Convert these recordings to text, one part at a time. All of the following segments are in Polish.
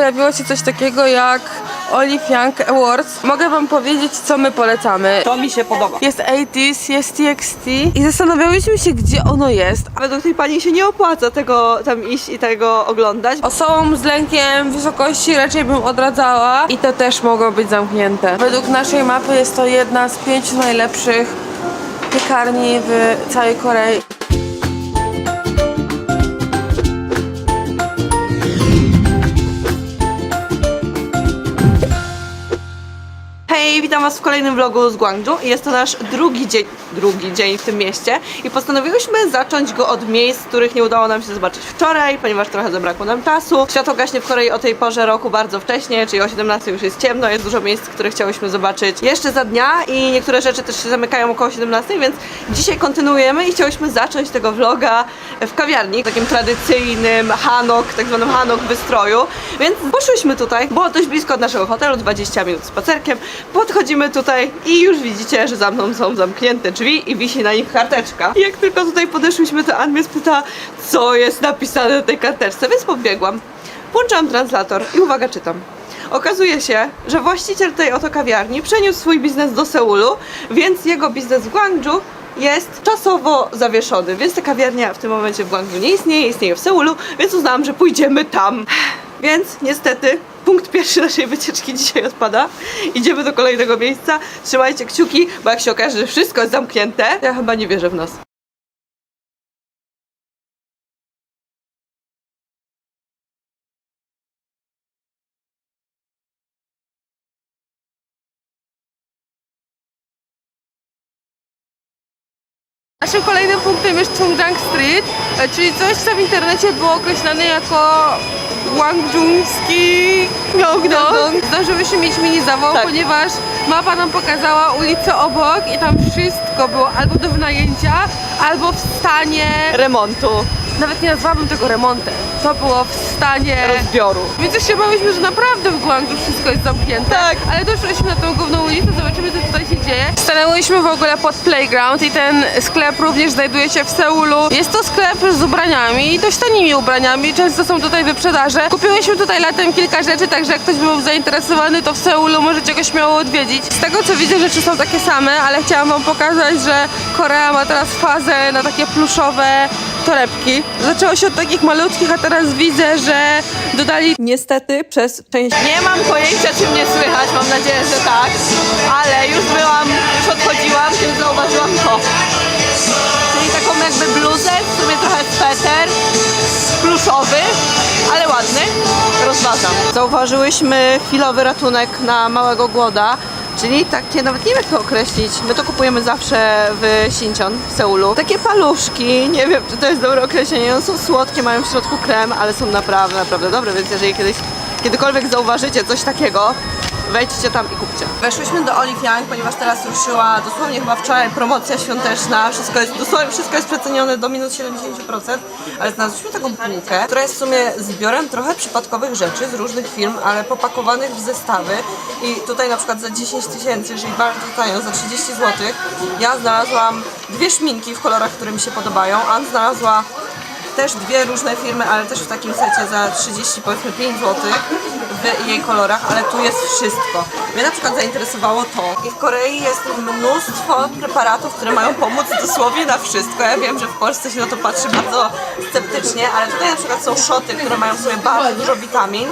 pojawiło się coś takiego jak Olive Young Awards. Mogę wam powiedzieć, co my polecamy. To mi się podoba. Jest 80s, jest TXT i zastanawiałyśmy się, gdzie ono jest. Według tej pani się nie opłaca tego tam iść i tego oglądać. Osobom z lękiem wysokości raczej bym odradzała i to też mogło być zamknięte. Według naszej mapy jest to jedna z pięciu najlepszych piekarni w całej Korei. Hej, witam was w kolejnym vlogu z Guangzhou. Jest to nasz drugi dzień, drugi dzień w tym mieście i postanowiłyśmy zacząć go od miejsc, których nie udało nam się zobaczyć wczoraj, ponieważ trochę zabrakło nam czasu. Światło gaśnie w Korei o tej porze roku bardzo wcześnie, czyli o 17 już jest ciemno, jest dużo miejsc, które chciałyśmy zobaczyć jeszcze za dnia i niektóre rzeczy też się zamykają około 17, więc dzisiaj kontynuujemy i chciałyśmy zacząć tego vloga w kawiarni, takim tradycyjnym Hanok, tak zwanym Hanok wystroju, więc poszłyśmy tutaj, było dość blisko od naszego hotelu, 20 minut spacerkiem, podchodzimy tutaj i już widzicie, że za mną są zamknięte drzwi i wisi na nich karteczka. I jak tylko tutaj podeszłyśmy, to Ann mnie spyta, co jest napisane na tej karteczce, więc podbiegłam, włączałam translator i uwaga, czytam. Okazuje się, że właściciel tej oto kawiarni przeniósł swój biznes do Seulu, więc jego biznes w Gwangju jest czasowo zawieszony, więc ta kawiarnia w tym momencie w Gwangju nie istnieje, istnieje w Seulu, więc uznałam, że pójdziemy tam. Więc niestety punkt pierwszy naszej wycieczki dzisiaj odpada. Idziemy do kolejnego miejsca. Trzymajcie kciuki, bo jak się okaże, że wszystko jest zamknięte, ja chyba nie wierzę w nas. Naszym kolejnym punktem jest Chungdang Street, czyli coś, co w internecie było określane jako Guangzhouski Myeongdong. Zdążyłyśmy mieć mini zawał, Tak. ponieważ mapa nam pokazała ulicę obok i tam wszystko było albo do wynajęcia, albo w stanie... Remontu, Nawet nie nazwałabym tego remontem. To było w stanie... rozbioru. Więc już się bałyśmy, że naprawdę w Guangzhou wszystko jest zamknięte. Tak. Ale doszłyśmy na tą główną ulicę, zobaczymy co tutaj się dzieje. Stanęłyśmy w ogóle pod Playground i ten sklep również znajduje się w Seulu. Jest to sklep z ubraniami, dość tanimi ubraniami, często są tutaj wyprzedaże. Kupiłyśmy tutaj latem kilka rzeczy, także jak ktoś był zainteresowany, to w Seulu możecie go śmiało odwiedzić. Z tego co widzę, rzeczy są takie same, ale chciałam wam pokazać, że Korea ma teraz fazę na takie pluszowe torebki. Zaczęło się od takich malutkich, a teraz widzę, że dodali Niestety przez część... Nie mam pojęcia, czy mnie słychać, mam nadzieję, że tak, ale już byłam, już odchodziłam, więc zauważyłam to. Czyli taką jakby bluzę, w sumie trochę sweter, pluszowy, ale ładny, rozważam. Zauważyłyśmy chwilowy ratunek na małego głoda, czyli takie, nawet nie wiem jak to określić, my to kupujemy zawsze w Sincheon, w Seulu. Takie paluszki, nie wiem czy to jest dobre określenie, one są słodkie, mają w środku krem, ale są naprawdę, naprawdę dobre, więc jeżeli kiedyś, kiedykolwiek zauważycie coś takiego, wejdźcie tam i kupcie. Weszłyśmy do Olive Young, ponieważ teraz ruszyła dosłownie chyba wczoraj promocja świąteczna. Wszystko jest, dosłownie wszystko jest przecenione do minus 70%, ale znalazłyśmy taką półkę, która jest w sumie zbiorem trochę przypadkowych rzeczy z różnych firm, ale popakowanych w zestawy. I tutaj na przykład za 10 tysięcy, czyli bardzo tanio, za 30 zł, ja znalazłam dwie szminki w kolorach, które mi się podobają. Ann znalazła też dwie różne firmy, ale też w takim secie za 30 powiedzmy 5 zł w jej kolorach, ale tu jest wszystko. Mnie na przykład zainteresowało to. I w Korei jest mnóstwo preparatów, które mają pomóc dosłownie na wszystko. Ja wiem, że w Polsce się na to patrzy bardzo sceptycznie, ale tutaj na przykład są szoty, które mają sobie bardzo dużo witamin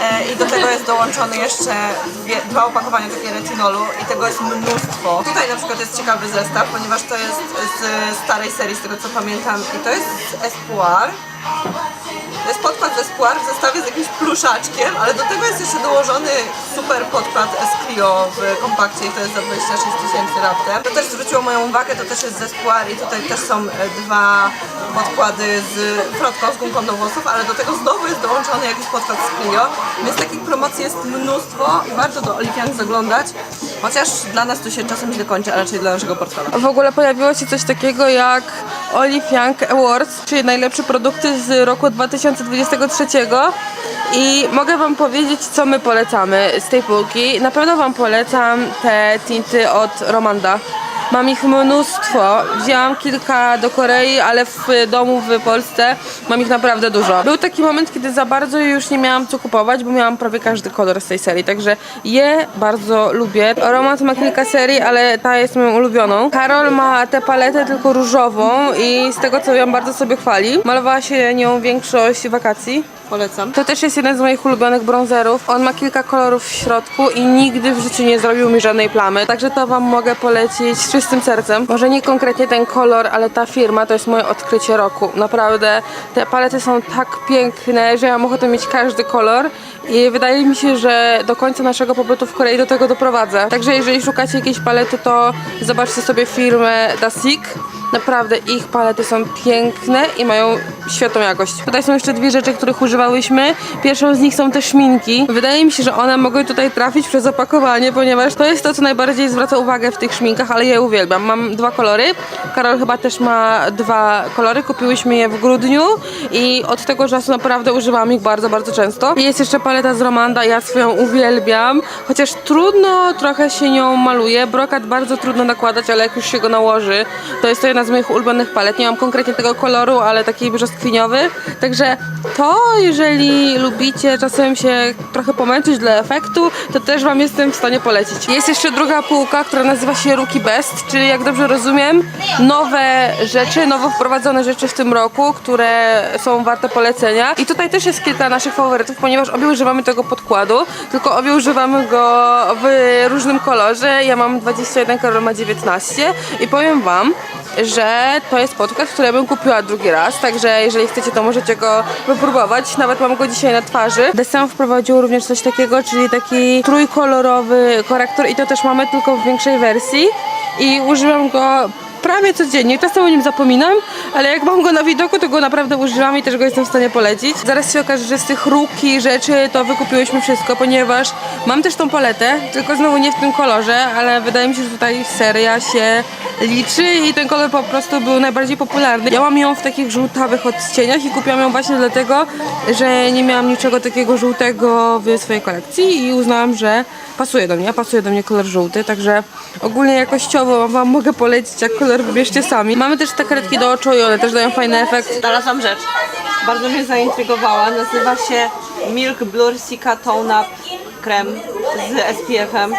e, i do tego jest dołączony jeszcze dwie, dwa opakowania takie retinolu i tego jest mnóstwo. Tutaj na przykład jest ciekawy zestaw, ponieważ to jest z starej serii, z tego co pamiętam i to jest z Espoir. Jest podkład z Espoir w zestawie z jakimś pluszaczkiem, ale do tego jest jeszcze dołożony super podkład Escrio w kompakcie i to jest za 26 tysięcy raptem. To też zwróciło moją uwagę, to też jest z Espoir i tutaj też są e, dwa podkłady z frotką, z gumką do włosów, ale do tego znowu jest dołączony jakiś podkład z Clio, więc takich promocji jest mnóstwo i warto do Young zaglądać, chociaż dla nas to się czasem źle kończy, a raczej dla naszego portfela. W ogóle pojawiło się coś takiego jak Olive Young Awards, czyli najlepsze produkty z roku 2023 i mogę wam powiedzieć, co my polecamy z tej półki. Na pewno wam polecam te tinty od Romanda. Mam ich mnóstwo. Wzięłam kilka do Korei, ale w domu w Polsce mam ich naprawdę dużo. Był taki moment, kiedy za bardzo już nie miałam co kupować, bo miałam prawie każdy kolor z tej serii, także je bardzo lubię. Roman ma kilka serii, ale ta jest moją ulubioną. Karol ma tę paletę tylko różową i z tego co ją bardzo sobie chwali. Malowała się nią większość wakacji. Polecam. To też jest jeden z moich ulubionych bronzerów. On ma kilka kolorów w środku i nigdy w życiu nie zrobił mi żadnej plamy. Także to Wam mogę polecić z czystym sercem. Może nie konkretnie ten kolor, ale ta firma to jest moje odkrycie roku. Naprawdę te palety są tak piękne, że ja mam ochotę mieć każdy kolor i wydaje mi się, że do końca naszego pobytu w Korei do tego doprowadzę. Także jeżeli szukacie jakiejś palety, to zobaczcie sobie firmę Dasik. Naprawdę ich palety są piękne i mają świetną jakość. Tutaj są jeszcze dwie rzeczy, których używałyśmy. Pierwszą z nich są te szminki. Wydaje mi się, że one mogły tutaj trafić przez opakowanie, ponieważ to jest to, co najbardziej zwraca uwagę w tych szminkach, ale je uwielbiam. Mam dwa kolory. Karol chyba też ma dwa kolory. Kupiłyśmy je w grudniu i od tego czasu naprawdę używam ich bardzo, bardzo często. Jest jeszcze paleta z Romanda, ja swoją uwielbiam. Chociaż trudno trochę się nią maluje. Brokat bardzo trudno nakładać, ale jak już się go nałoży, to jest to jedna z moich ulubionych palet. Nie mam konkretnie tego koloru, ale taki brzoskwiniowy. Także to, jeżeli lubicie czasem się trochę pomęczyć dla efektu, to też Wam jestem w stanie polecić. Jest jeszcze druga półka, która nazywa się Rookie Best, czyli jak dobrze rozumiem, nowe rzeczy, nowo wprowadzone rzeczy w tym roku, które są warte polecenia. I tutaj też jest kilka naszych faworytów, ponieważ obie używamy tego podkładu, tylko obie używamy go w różnym kolorze. Ja mam 21, Karol ma 19 i powiem Wam, że to jest podkład, który bym kupiła drugi raz, także jeżeli chcecie, to możecie go wypróbować. Nawet mam go dzisiaj na twarzy. Desem wprowadził również coś takiego, czyli taki trójkolorowy korektor i to też mamy tylko w większej wersji i używam go prawie codziennie. Czasem o nim zapominam, ale jak mam go na widoku, to go naprawdę używam i też go jestem w stanie polecić. Zaraz się okaże, że z tych ruki rzeczy to wykupiłyśmy wszystko, ponieważ mam też tą paletę, tylko znowu nie w tym kolorze, ale wydaje mi się, że tutaj seria się liczy i ten kolor po prostu był najbardziej popularny. Ja mam ją w takich żółtawych odcieniach i kupiłam ją właśnie dlatego, że nie miałam niczego takiego żółtego w swojej kolekcji i uznałam, że pasuje do mnie, pasuje do mnie kolor żółty, także ogólnie jakościowo wam mogę polecić, jak kolor wybierzcie sami. Mamy też te kredki do oczu i one też dają fajny efekt. Znalazłam rzecz. Bardzo mnie zaintrygowała. Nazywa się Milk Blur Sika Tone Up krem z SPF-em.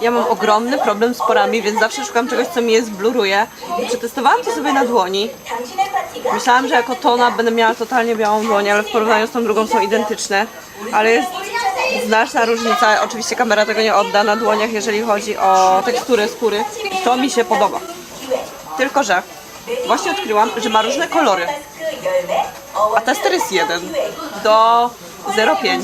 Ja mam ogromny problem z porami, więc zawsze szukam czegoś, co mi je zbluruje. I przetestowałam to sobie na dłoni. Myślałam, że jako tona będę miała totalnie białą dłoń, ale w porównaniu z tą drugą są identyczne. Ale jest znaczna różnica. Oczywiście kamera tego nie odda na dłoniach, jeżeli chodzi o teksturę skóry. To mi się podoba. Tylko, że właśnie odkryłam, że ma różne kolory. A tester jest jeden do 0,5.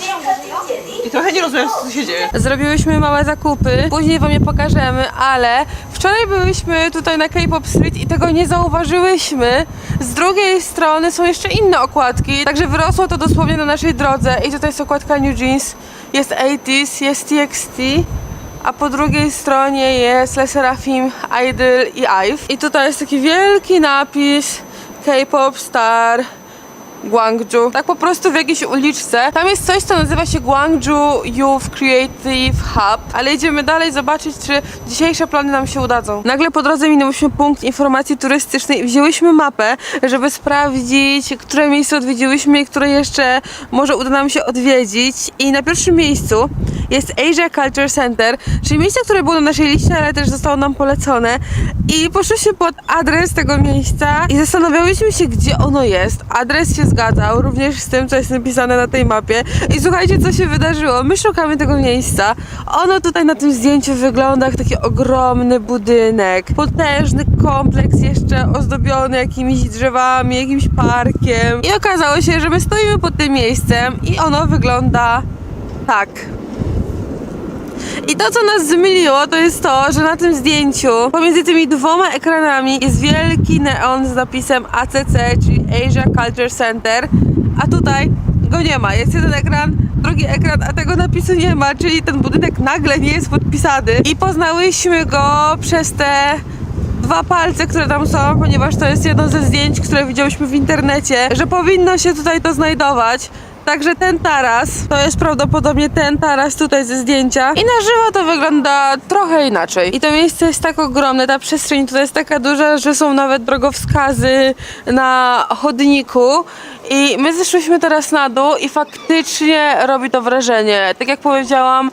I trochę nie rozumiem, co tu się dzieje. Zrobiłyśmy małe zakupy, później wam je pokażemy, ale wczoraj byłyśmy tutaj na K-pop Street i tego nie zauważyłyśmy. Z drugiej strony są jeszcze inne okładki, także wyrosło to dosłownie na naszej drodze. I tutaj jest okładka New Jeans, jest 80s, jest TXT. A po drugiej stronie jest Le Serafim, Idol i IVE. I tutaj jest taki wielki napis K-pop Star Gwangju. Tak po prostu w jakiejś uliczce. Tam jest coś, co nazywa się Gwangju Youth Creative Hub, ale idziemy dalej zobaczyć, czy dzisiejsze plany nam się udadzą. Nagle po drodze minęłyśmy punkt informacji turystycznej i wzięłyśmy mapę, żeby sprawdzić, które miejsce odwiedziłyśmy i które jeszcze może uda nam się odwiedzić. I na pierwszym miejscu jest Asia Culture Center, czyli miejsce, które było na naszej liście, ale też zostało nam polecone. I poszłyśmy pod adres tego miejsca i zastanawiałyśmy się, gdzie ono jest. Adres się zgadzał, również z tym, co jest napisane na tej mapie. I słuchajcie, co się wydarzyło. My szukamy tego miejsca. Ono tutaj na tym zdjęciu wygląda jak taki ogromny budynek. Potężny kompleks jeszcze ozdobiony jakimiś drzewami, jakimś parkiem. I okazało się, że my stoimy pod tym miejscem i ono wygląda tak. I to, co nas zmyliło, to jest to, że na tym zdjęciu pomiędzy tymi dwoma ekranami jest wielki neon z napisem ACC, czyli Asia Culture Center, a tutaj go nie ma. Jest jeden ekran, drugi ekran, a tego napisu nie ma, czyli ten budynek nagle nie jest podpisany. I poznałyśmy go przez te dwa palce, które tam są, ponieważ to jest jedno ze zdjęć, które widziałyśmy w internecie, że powinno się tutaj to znajdować. Także ten taras, to jest prawdopodobnie ten taras tutaj ze zdjęcia. I na żywo to wygląda trochę inaczej. I to miejsce jest tak ogromne, ta przestrzeń tutaj jest taka duża, że są nawet drogowskazy na chodniku. I my zeszłyśmy teraz na dół i faktycznie robi to wrażenie. Tak jak powiedziałam,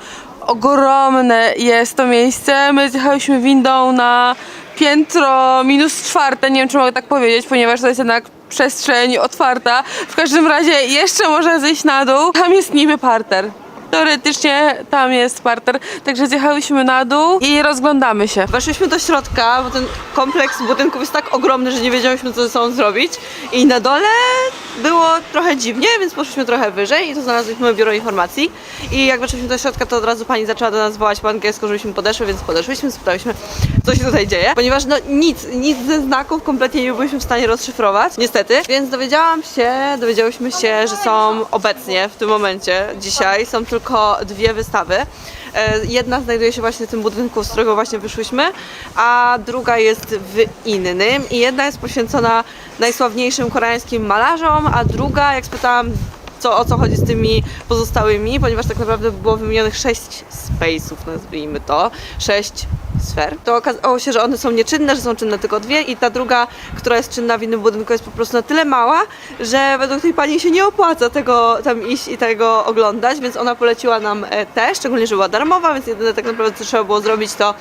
ogromne jest to miejsce. My zjechałyśmy windą na piętro minus czwarte, nie wiem czy mogę tak powiedzieć, ponieważ to jest jednak przestrzeń otwarta. W każdym razie jeszcze można zejść na dół. Tam jest niby parter. Teoretycznie tam jest parter, także zjechałyśmy na dół i rozglądamy się. Weszliśmy do środka, bo ten kompleks budynków jest tak ogromny, że nie wiedziałyśmy co ze sobą zrobić. I na dole było trochę dziwnie, więc poszliśmy trochę wyżej i tu znalazłyśmy biuro informacji. I jak weszliśmy do środka, to od razu pani zaczęła do nas wołać po angielsku, żebyśmy podeszły, więc podeszłyśmy, spytałyśmy, co się tutaj dzieje. Ponieważ no nic, nic ze znaków kompletnie nie byliśmy w stanie rozszyfrować, niestety. Więc dowiedziałam się, dowiedziałyśmy się, że są obecnie w tym momencie, dzisiaj, są tylko dwie wystawy. E, Jedna znajduje się właśnie w tym budynku, z którego właśnie wyszłyśmy, a druga jest w innym. I jedna jest poświęcona najsławniejszym koreańskim malarzom, a druga, jak spytałam, co, o co chodzi z tymi pozostałymi, ponieważ tak naprawdę było wymienionych sześć space'ów, nazwijmy to, sześć sfer, to okazało się, że one są nieczynne, że są czynne tylko dwie i ta druga, która jest czynna w innym budynku jest po prostu na tyle mała, że według tej pani się nie opłaca tego tam iść i tego oglądać, więc ona poleciła nam e, te, szczególnie, że była darmowa, więc jedyne tak naprawdę co trzeba było zrobić to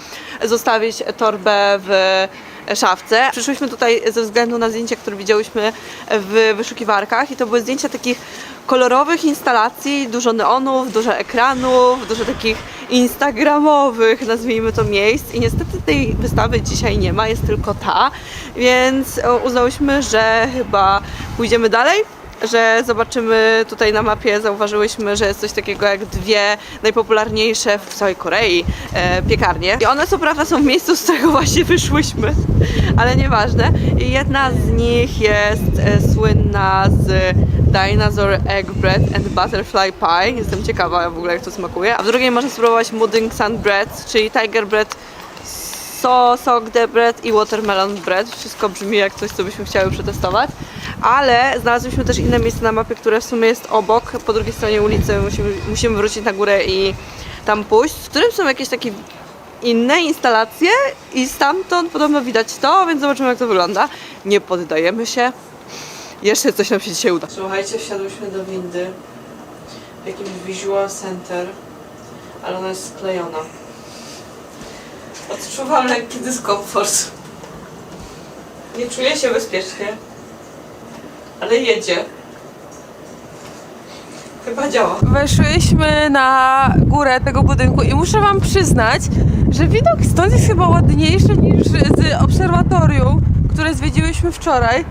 zostawić torbę w szafce. Przyszłyśmy tutaj ze względu na zdjęcia, które widziałyśmy w wyszukiwarkach i to były zdjęcia takich kolorowych instalacji, dużo neonów, dużo ekranów, dużo takich instagramowych, nazwijmy to, miejsc i niestety tej wystawy dzisiaj nie ma, jest tylko ta, więc uznałyśmy, że chyba pójdziemy dalej że zobaczymy tutaj na mapie, zauważyłyśmy, że jest coś takiego jak dwie najpopularniejsze w całej Korei e, piekarnie. I one co prawda są w miejscu, z którego właśnie wyszłyśmy, ale nieważne. I jedna z nich jest e, słynna z Dinosaur Egg Bread and Butterfly Pie. Jestem ciekawa w ogóle jak to smakuje. A w drugiej można spróbować Mudding Sun Bread, czyli Tiger Bread so, socked bread i watermelon bread. Wszystko brzmi jak coś, co byśmy chciały przetestować. Ale znalazłyśmy też inne miejsce na mapie, które w sumie jest obok, po drugiej stronie ulicy. Musimy, musimy wrócić na górę i tam pójść, w którym są jakieś takie inne instalacje i stamtąd podobno widać to, więc zobaczymy jak to wygląda. Nie poddajemy się. Jeszcze coś nam się dzisiaj uda. Słuchajcie, wsiadłyśmy do windy w jakimś Visual Center, ale ona jest sklejona. Odczuwam lekki dyskomfort. Nie czuję się bezpiecznie, ale jedzie. Chyba działa. Weszłyśmy na górę tego budynku i muszę wam przyznać, że widok stąd jest chyba ładniejszy niż z obserwatorium, które zwiedziłyśmy wczoraj.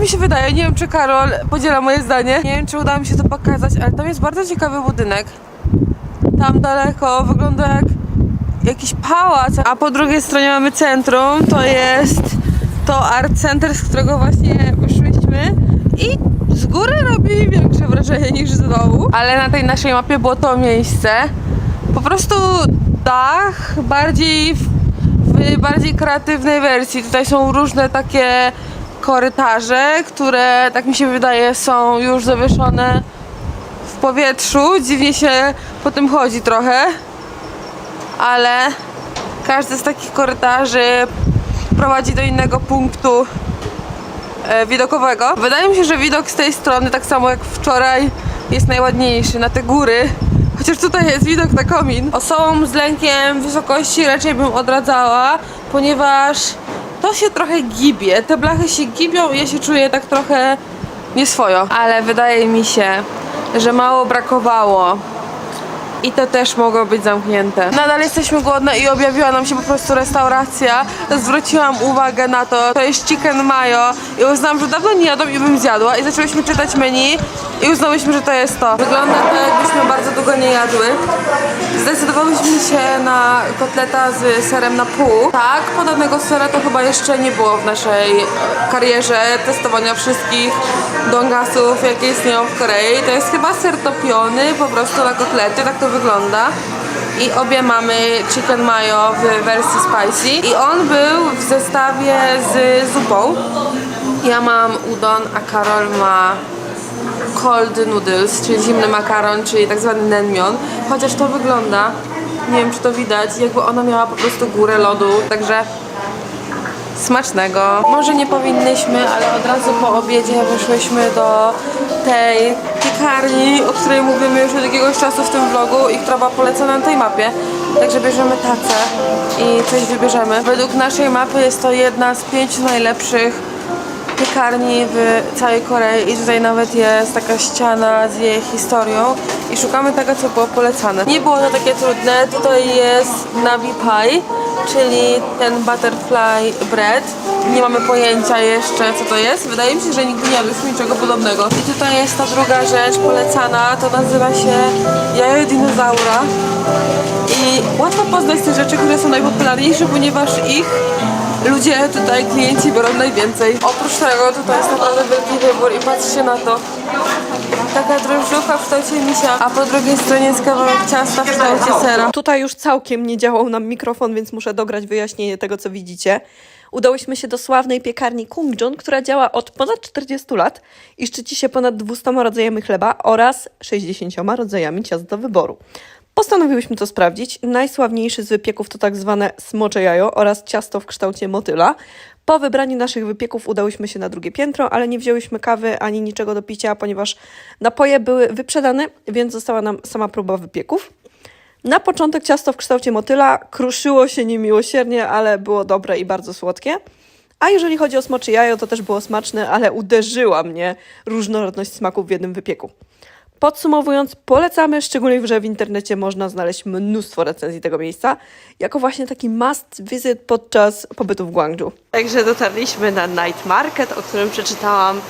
Mi się wydaje, nie wiem czy Karol podziela moje zdanie. Nie wiem czy uda mi się to pokazać, ale tam jest bardzo ciekawy budynek. Tam daleko wygląda jak jakiś pałac, a po drugiej stronie mamy centrum, to jest to Art Center, z którego właśnie wyszłyśmy i z góry robi większe wrażenie niż z dołu, ale na tej naszej mapie było to miejsce. Po prostu dach bardziej w, w bardziej kreatywnej wersji. Tutaj są różne takie korytarze, które tak mi się wydaje są już zawieszone w powietrzu. Dziwnie się po tym chodzi trochę ale każdy z takich korytarzy prowadzi do innego punktu e, widokowego. Wydaje mi się, że widok z tej strony, tak samo jak wczoraj, jest najładniejszy na te góry. Chociaż tutaj jest widok na komin. Osobom z lękiem wysokości raczej bym odradzała, ponieważ to się trochę gibie. Te blachy się gibią i ja się czuję tak trochę nieswojo. Ale wydaje mi się, że mało brakowało i to też mogło być zamknięte. Nadal jesteśmy głodne i objawiła nam się po prostu restauracja. Zwróciłam uwagę na to. To jest chicken mayo i uznałam, że dawno nie jadłam i bym zjadła. I zaczęłyśmy czytać menu i uznałyśmy, że to jest to. Wygląda to jakbyśmy bardzo długo nie jadły. Zdecydowałyśmy się na kotleta z serem na pół. Tak, podobnego sera to chyba jeszcze nie było w naszej karierze testowania wszystkich dongasów, jakie istnieją w Korei. To jest chyba ser topiony po prostu na kotlecie, tak to wygląda. I obie mamy chicken mayo w wersji spicy. I on był w zestawie z zupą. Ja mam udon, a Karol ma cold noodles, czyli zimny makaron, czyli tak zwany naengmyeon. Chociaż to wygląda, nie wiem czy to widać, jakby ona miała po prostu górę lodu, także smacznego. Może nie powinnyśmy, ale od razu po obiedzie wyszłyśmy do tej piekarni, o której mówimy już od jakiegoś czasu w tym vlogu i która była polecona na tej mapie. Także bierzemy tacę i coś wybierzemy. Według naszej mapy jest to jedna z pięciu najlepszych piekarni w całej Korei i tutaj nawet jest taka ściana z jej historią i szukamy tego, co było polecane. Nie było to takie trudne, tutaj jest Navi Pie, czyli ten butterfly bread. Nie mamy pojęcia jeszcze, co to jest. Wydaje mi się, że nigdy nie jadłyśmy niczego podobnego. I tutaj jest ta druga rzecz polecana, to nazywa się jajo dinozaura. I łatwo poznać te rzeczy, które są najpopularniejsze, ponieważ ich ludzie tutaj, klienci biorą najwięcej. Oprócz tego tutaj jest naprawdę wielki wybór i patrzcie na to. Taka drożdżówka w kształcie misia, a po drugiej stronie jest kawałek ciasta w kształcie sera. Tutaj już całkiem nie działał nam mikrofon, więc muszę dograć wyjaśnienie tego, co widzicie. Udałyśmy się do sławnej piekarni Kungjon, która działa od ponad 40 lat i szczyci się ponad 200 rodzajami chleba oraz 60 rodzajami ciast do wyboru. Postanowiłyśmy to sprawdzić. Najsławniejszy z wypieków to tak zwane smocze jajo oraz ciasto w kształcie motyla. Po wybraniu naszych wypieków udałyśmy się na drugie piętro, ale nie wzięłyśmy kawy ani niczego do picia, ponieważ napoje były wyprzedane, więc została nam sama próba wypieków. Na początek ciasto w kształcie motyla kruszyło się niemiłosiernie, ale było dobre i bardzo słodkie. A jeżeli chodzi o smocze jajo, to też było smaczne, ale uderzyła mnie różnorodność smaków w jednym wypieku. Podsumowując, polecamy, szczególnie, że w internecie można znaleźć mnóstwo recenzji tego miejsca, jako właśnie taki must visit podczas pobytu w Guangzhou. Także dotarliśmy na night market, o którym przeczytałam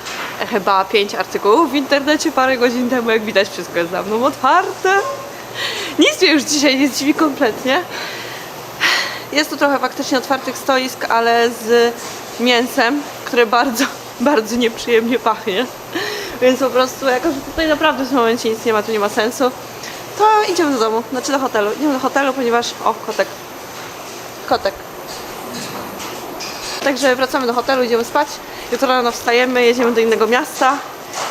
chyba pięć artykułów w internecie parę godzin temu. Jak widać, wszystko jest za mną otwarte. Nic mnie już dzisiaj nie zdziwi kompletnie. Jest tu trochę faktycznie otwartych stoisk, ale z mięsem, które bardzo, bardzo nieprzyjemnie pachnie. Więc po prostu, jako że tutaj naprawdę w tym momencie nic nie ma, tu nie ma sensu, to idziemy do domu, znaczy do hotelu. Idziemy do hotelu, ponieważ... O, kotek. Kotek. Także wracamy do hotelu, idziemy spać. Jutro rano wstajemy, jedziemy do innego miasta.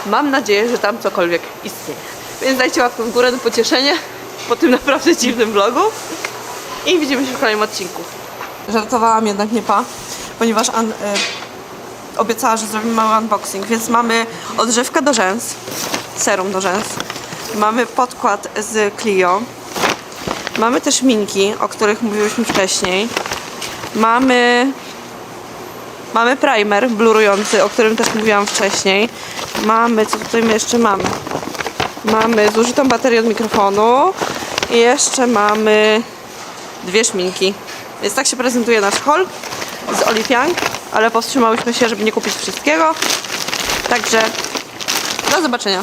Mam nadzieję, że tam cokolwiek istnieje. Więc dajcie łapkę w górę na pocieszenie po tym naprawdę dziwnym vlogu. I widzimy się w kolejnym odcinku. Żartowałam jednak nie pa, ponieważ an, y, obiecała, że zrobimy mały unboxing, więc mamy odżywkę do rzęs, serum do rzęs, mamy podkład z Clio, mamy też minki, o których mówiłyśmy wcześniej, mamy mamy primer blurujący, o którym też mówiłam wcześniej, mamy, co tutaj my jeszcze mamy? Mamy zużytą baterię od mikrofonu i jeszcze mamy dwie szminki. Więc tak się prezentuje nasz haul z Olive Young, ale powstrzymałyśmy się, żeby nie kupić wszystkiego. Także do zobaczenia.